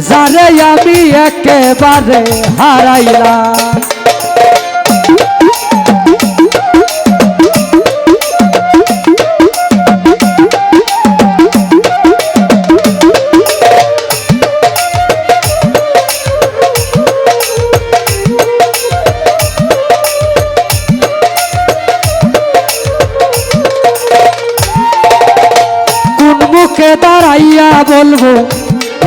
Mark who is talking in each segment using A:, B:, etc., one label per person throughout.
A: যারে আমি একেবারে মুখে দাঁড়াইয়া বলব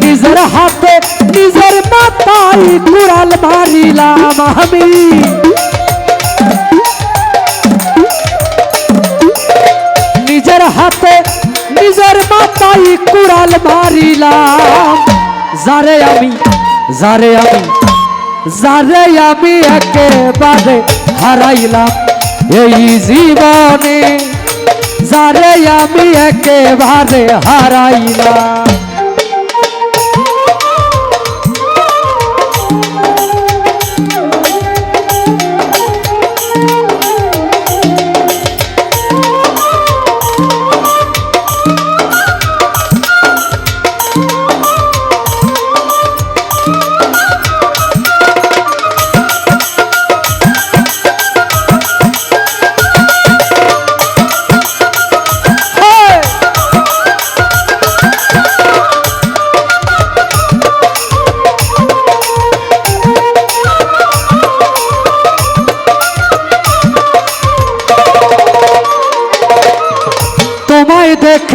A: নিজের হাতে নিজের মাথায় কুড়াল মারিলাম আমি নিজের হাতে নিজের মাথায় কুড়াল মারিলাম যারে আমি যারে আমি যারে আমি একেবারে হারাইলাম এই জীবনে যারে আমি একেবারে হারাইলাম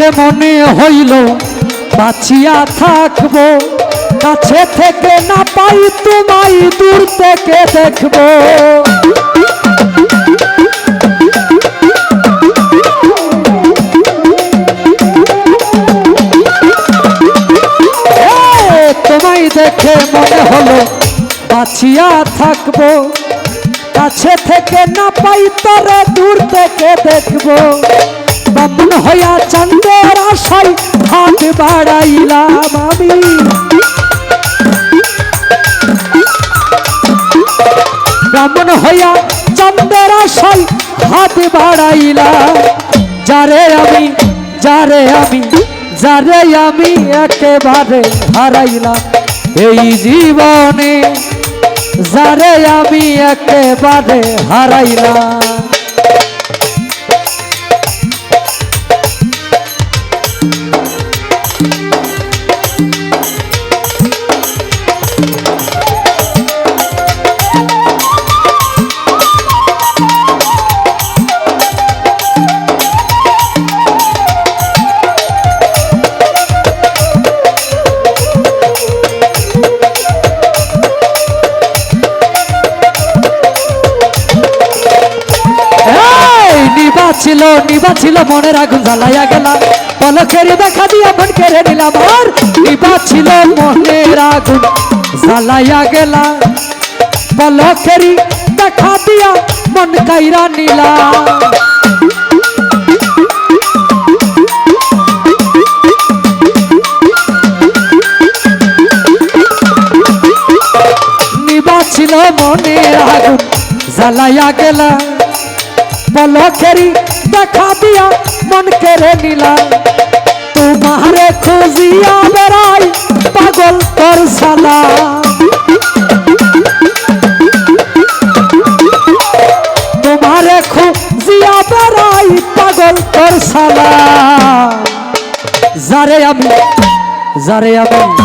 A: দেখে মনে হইল, বাঁচিয়া থাকব। কাছে থেকে না পাই, তোমায় দূর থেকে দেখব। তোমায় দেখে মনে হলো, বাঁচিয়া থাকব। কাছে থেকে না পাই, তরে দূর থেকে দেখব। বামন হইয়া চন্দ্রের আশাই হাত বাড়াইলাম আমি। ব্রাহ্মণ হইয়া চন্দ্রের আশাই হাত বাড়াইলাম। যারে আমি যারে আমি যারে আমি একেবারে হারাইলাম। এই জীবনে যারে আমি একেবারে হারাইলাম। ছিল নিবা ছিল মনের আগুন জ্বালাইয়া গেলাম পলকের দেখা দিয়া মন কেড়ে নিলাম আর নিবা ছিল মনের আগুন জ্বালাইয়া গেলাম পলকের দেখা দিয়া মন কাইরা নিলাম নিবা ছিল মনের আগুন জ্বালাইয়া গেলাম পলকেরি দেখা দিয়া মন কেড়ে নিলাম। তোমারে খুঁজিয়া বেড়াই পাগল তোর সালা তোমারে খুঁজিয়া বেড়াই পাগল তোর সালা যারে আমি যারে আমি